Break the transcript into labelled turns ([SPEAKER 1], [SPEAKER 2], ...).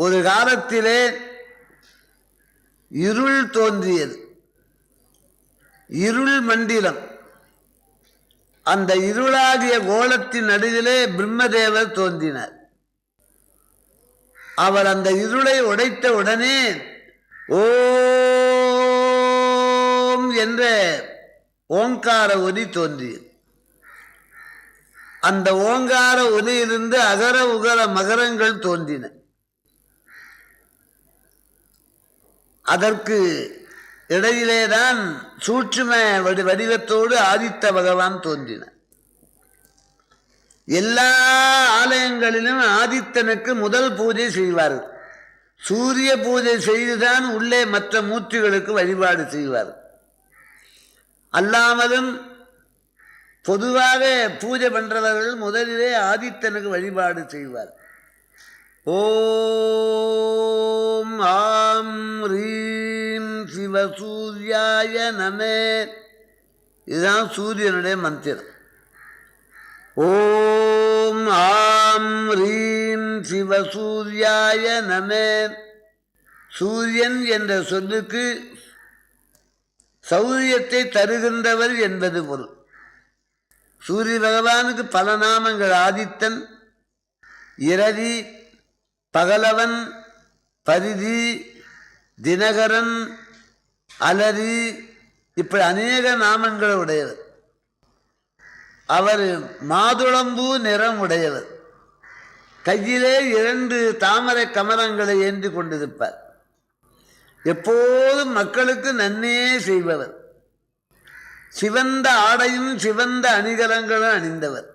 [SPEAKER 1] ஒரு காலத்திலே இருள் தோன்றியது. இருள் மண்டிலம். அந்த இருளாகிய கோலத்தின் நடுவிலே பிரம்மதேவர் தோன்றினார். அவர் அந்த இருளை உடைத்த உடனே ஓம் என்ற ஓங்கார ஒலி தோன்றியது. அந்த ஓங்கார ஒலியிலிருந்து அகர உகர மகரங்கள் தோன்றின. அதற்கு இடையிலேதான் சூட்சும வடி வடிவத்தோடு ஆதித்த பகவான் தோன்றினார். எல்லா ஆலயங்களிலும் ஆதித்தனுக்கு முதல் பூஜை செய்வார்கள் சூரிய பூஜை செய்துதான் உள்ளே மற்ற மூர்த்திகளுக்கு வழிபாடு செய்வார். அல்லாமலும் பொதுவாக பூஜை பண்றவர்கள் முதலிலே ஆதித்தனுக்கு வழிபாடு செய்வார். ஓம் ஆம் ரீ சிவசூர்யாய நமே இதுதான் சூரியனுடைய மந்திரம். ஓம் ஆம் ரீம் சிவசூர்யாய நமே சூரியன் என்ற சொல்லுக்கு சௌரியத்தை தருகின்றவர் என்பது பொருள். சூரிய பகவானுக்கு பல நாமங்கள் ஆதித்தன் இரதி பகலவன் பரிதி தினகரன் அலரி இப்படி அநேக நாமங்கள் உடையவர் அவர் மாதுளம்பூ நிறம் உடையவர் கையிலே இரண்டு தாமரை கமலங்களை ஏந்தி கொண்டிருப்பார். எப்போதும் மக்களுக்கு நன்னே செய்பவர். சிவந்த ஆடையும் சிவந்த அணிகலங்களும் அணிந்தவர்.